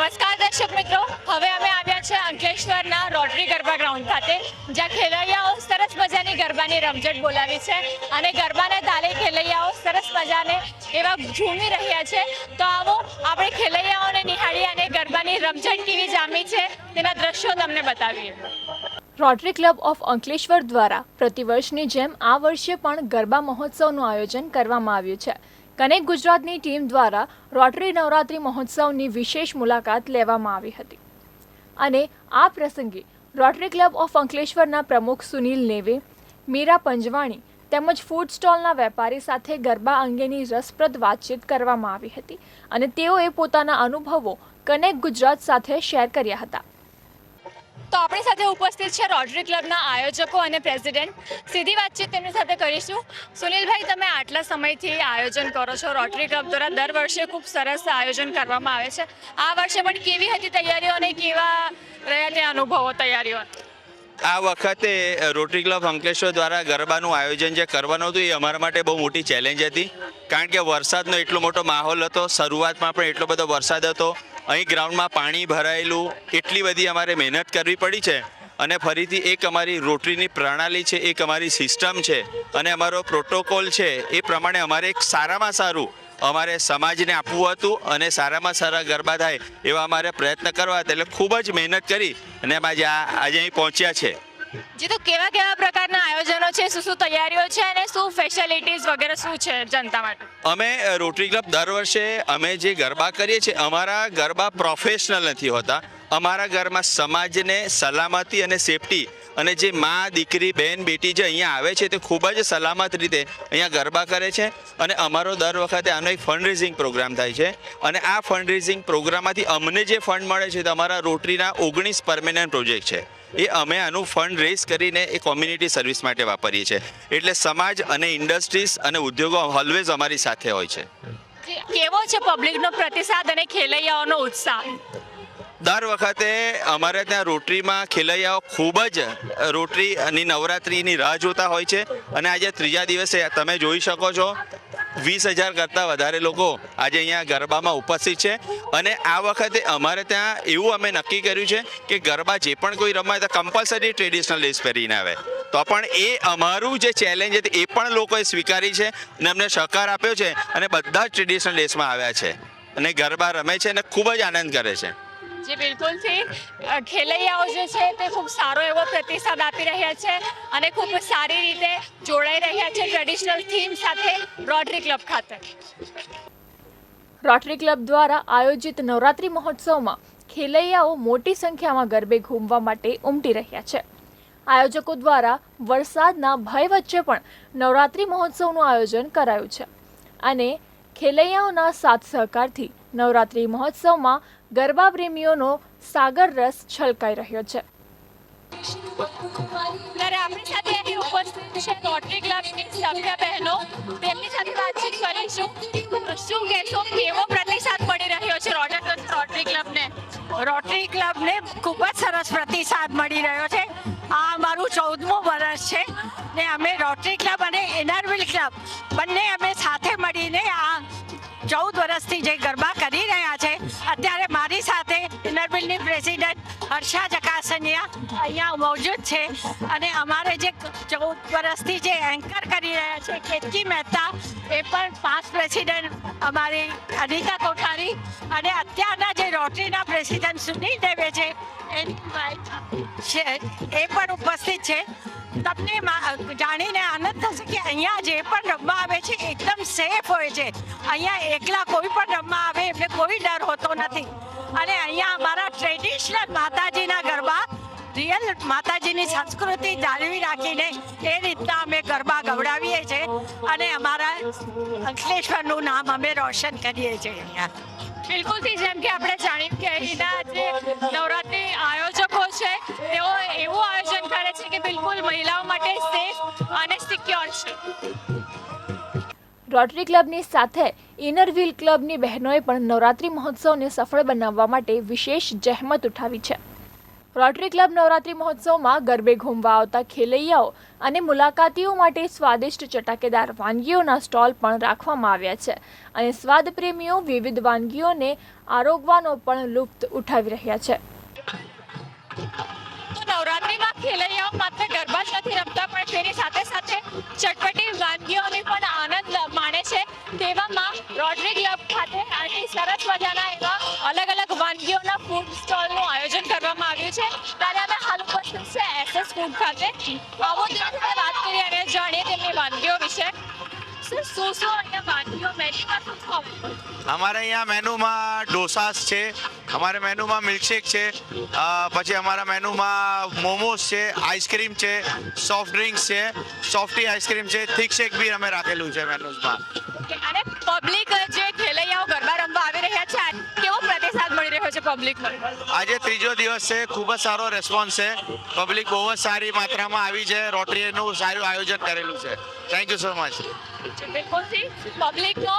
નમસ્કાર દર્શક મિત્રો. હવે અમે આવ્યા છે અંકલેશ્વરના રોટરી ગરબા ગ્રાઉન્ડ ખાતે, જ્યાં ખેલૈયાઓ સરસ મજાની ગરબાની રમઝટ બોલાવી છે અને ગરબાને તાલે ખેલૈયાઓ સરસ મજાને એવા ઝૂમી રહ્યા છે. તો આવો આપણે ખેલૈયાઓને નિહાળી અને ગરબાની રમઝટ કેવી જામી છે તેના દ્રશ્યો તમને બતાવીએ. રોટરી ક્લબ ઓફ અંકલેશ્વર દ્વારા પ્રતિવર્ષની જેમ આ વર્ષે પણ ગરબા મહોત્સવનું આયોજન કરવામાં આવ્યું છે. કનેક્ટ ગુજરાતની ટીમ દ્વારા રોટરી નવરાત્રિ મહોત્સવની વિશેષ મુલાકાત લેવામાં આવી હતી. અને આ પ્રસંગે રોટરી ક્લબ ઓફ અંકલેશ્વરના પ્રમુખ સુનિલ નેવે, મીરા પંજવાણી તેમજ ફૂડ સ્ટોલના વેપારી સાથે ગરબા અંગેની રસપ્રદ વાતચીત કરવામાં આવી હતી અને તેઓએ પોતાના અનુભવો કનેક્ટ ગુજરાત સાથે શેર કર્યા હતા. તો આપણી સાથે ઉપસ્થિત છે રોટરી ક્લબના આયોજકો અને પ્રેસિડેન્ટ. સીધી વાતચીત તેમની સાથે કરીશું. સુનિલભાઈ, તમે આટલા સમયથી આયોજન કરો છો. રોટરી ક્લબ દ્વારા દર વર્ષે ખૂબ સરસ આયોજન કરવામાં આવે છે. આ વર્ષે પણ કેવી હતી તૈયારીઓ અને કેવા રહ્યા તે અનુભવો તૈયારીઓ? આ વખતે રોટરી ક્લબ અંકલેશ્વર દ્વારા ગરબાનું આયોજન જે કરવાનું હતું, એ અમારા માટે બહુ મોટી ચેલેન્જ હતી. કારણ કે વરસાદનો એટલો મોટો માહોલ હતો, શરૂઆતમાં પણ એટલો બધો વરસાદ હતો. અહીં ગ્રાઉન્ડમાં પાણી ભરાયેલું, એટલી બધી અમારે મહેનત કરવી પડી છે. અને ફરીથી એક અમારી રોટરીની પ્રણાલી છે, એક અમારી સિસ્ટમ છે. અને અમારો પ્રોટોકોલ છે, એ પ્રમાણે અમારે એક સારામાં સારું અમારે સમાજને આપવું હતું અને સારામાં સારા ગરબા થાય એવા અમારે પ્રયત્ન કરવા હતા એટલે ખૂબ જ મહેનત કરી અને અમે આજે આજે અહીં પહોંચ્યા છે. જે તો કેવા કેવા પ્રકારના આયોજનો છે? શું શું તૈયારીઓ છે અને શું ફેસિલિટીઝ વગેરે શું છે જનતા માટે? અમે રોટરી ક્લબ દર વર્ષે અમે જે ગરબા કરીએ છીએ અમારા ગરબા પ્રોફેશનલ નથી હોતા. અમારા ઘરમાં સમાજને સલામતી અને સેફટી અને જે મા, દીકરી બહેન બેટી જે અહીંયા આવે છે તે ખૂબ જ સલામત રીતે અહીંયા ગરબા કરે છે. અને અમારો દર વખતે આનો એક ફંડ રેઝિંગ પ્રોગ્રામ થાય છે. અને આ ફંડ રેઝિંગ પ્રોગ્રામમાંથી અમને જે ફંડ મળે છે તે અમારા રોટરીના ઓગણીસ પરમેનન્ટ પ્રોજેક્ટ છે. એ અમે આનું ફંડ રેઝ કરીને એ કોમ્યુનિટી સર્વિસ માટે વાપરીએ છીએ. એટલે સમાજ અને ઇન્ડસ્ટ્રીઝ અને ઉદ્યોગો ઓલવેઝ અમારી સાથે હોય છે. કેવો છે પબ્લિકનો પ્રતિસાદ અને ખેલૈયાઓનો ઉત્સાહ? દર વખતે અમારે ત્યાં રોટરીમાં ખેલૈયાઓ ખૂબ જ રોટરીની નવરાત્રિની રાહ જોતા હોય છે. અને આજે ત્રીજા દિવસે તમે જોઈ શકો છો, વીસ હજાર કરતાં વધારે લોકો આજે અહીંયા ગરબામાં ઉપસ્થિત છે. અને આ વખતે અમારે ત્યાં એવું અમે નક્કી કર્યું છે કે ગરબા જે પણ કોઈ રમાય તો કમ્પલસરી ટ્રેડિશનલ ડ્રેસ પહેરીને આવે. તો પણ એ અમારું જે ચેલેન્જ હતી એ પણ લોકોએ સ્વીકારી છે અને અમને સહકાર આપ્યો છે અને બધા જ ટ્રેડિશનલ ડ્રેસમાં આવ્યા છે. અને ગરબા રમે છે અને ખૂબ જ આનંદ કરે છે. જે બિલકુલથી ખેલૈયાઓ જે છે તે ખૂબ સારો એવો પ્રતિસાદ આપી રહ્યા છે અને ખૂબ સારી રીતે જોડાઈ રહ્યા છે ટ્રેડિશનલ થીમ સાથે રોટરી ક્લબ ખાતે. રોટરી ક્લબ દ્વારા આયોજિત નવરાત્રિ મહોત્સવમાં ખેલૈયાઓ મોટી સંખ્યામાં ગરબે ઘૂમવા માટે ઉમટી રહ્યા છે. આયોજકો દ્વારા વરસાદના ભય વચ્ચે પણ નવરાત્રિ મહોત્સવનું આયોજન કરાયું છે અને ખેલૈયાઓના સાથ સહકારથી નવરાત્રિ મહોત્સવમાં ગરબા પ્રેમીઓનો સાગર રસ છલકાઈ રહ્યો છે. ત્યારે આપણી સાથે અહીં ઉપસ્થિત છે રોટરી ક્લબની સભ્ય બહેનો. તેમની સાથે વાતચીત કરીશું. શું કહેશો કેવો પ્રતિસાદ મળી રહ્યો છે રોટરી રોટરી ક્લબને? રોટરી ક્લબને ખૂબ જ સરસ પ્રતિસાદ મળી રહ્યો છે. આ અમારું ચૌદમું વર્ષ છે ને અમે રોટરી ક્લબ અને Inner Wheel club president Harsha Jakasaniya અહીંયા મોજૂદ છે. અને અમારે જે ચૌદ વર્ષથી જે એન્કર કરી રહ્યા છે કેતકી મહેતા, એ પણ પાસ પ્રેસિડેન્ટ અમારી અનિતા કોઠારી અને અત્યારના જે રોટરીના પ્રેસિડેન્ટ સુનિલ દેવે છે એની wife છે, એ પણ ઉપસ્થિત છે. તમને જાણીને આનંદ થશે કે અહીંયા જે પણ રમવા આવે છે, એકદમ સેફ હોય છે. અહીંયા એકલા કોઈ પણ રમવા આવે એટલે કોઈ ડર હોતો નથી. અને અહીંયા અમારા ટ્રેડિશનલ માતાજીના ગરબા રિયલ માતાજીની સંસ્કૃતિ જાળવી રાખીને એ રીતના અમે ગરબા ગવડાવીએ છીએ અને અમારા અંકલેશ્વરનું નામ અમે રોશન કરીએ છીએ અહીંયા. બિલકુલથી, જેમ કે આપણે જાણ્યું કે અહીંના જે નવરાત્રિ આયોજકો છે, તેઓ એવું આયોજન કરે છે કે બિલકુલ મહિલાઓ માટે સેફ અને સિક્યોર છે. રોટરી ક્લબની સાથે ઇનરવ્હીલ ક્લબની બહેનોએ પણ નવરાત્રિ મહોત્સવને સફળ બનાવવા માટે વિશેષ જહેમત ઉઠાવી છે. રોટરી ક્લબ નવરાત્રિ મહોત્સવમાં ગરબે ઘૂમવા આવતા ખેલૈયાઓ અને મુલાકાતીઓ માટે સ્વાદિષ્ટ ચટાકેદાર વાનગીઓના સ્ટોલ પણ રાખવામાં આવ્યા છે અને સ્વાદ પ્રેમીઓ વિવિધ વાનગીઓને આરોગવાનો પણ લુપ્ત ઉઠાવી રહ્યા છે. નવરાત્રીમાં ખેલૈયાઓ માત્ર ગરબા જ નથી રમતા સરસ એવા અલગ અલગ વાનગીઓના ફૂડ સ્ટોલનું આયોજન કરવામાં આવ્યું છે. ત્યારે અમે હાલ ઉપસ્થિત છે એસએસ ફૂડ ખાતે. આવો તેમની વાત કરીએ અને જાણીએ તેમની વાનગીઓ વિશે. શું અમારે અહીંયા મેનુમાં ઢોસાસ છે, અમારે મેનુમાં મિલ્કશેક છે પછી અમારા મેનુમાં મોમોસ છે, આઈસ્ક્રીમ છે સોફ્ટ ડ્રિંક્સ છે સોફ્ટી આઈસ્ક્રીમ છે થિક શેક બી અમે રાખેલું છે મેનુઝમાં પબ્લિકનો આજે ત્રીજો દિવસ છે ખૂબ જ સારો રેસ્પોન્સ છે. પબ્લિક બહુ જ સારી માત્રામાં આવી છે રોટરીનું સારું આયોજન કરેલું છે. થેન્ક યુ સો મચ બિલકુલથી પબ્લિકનો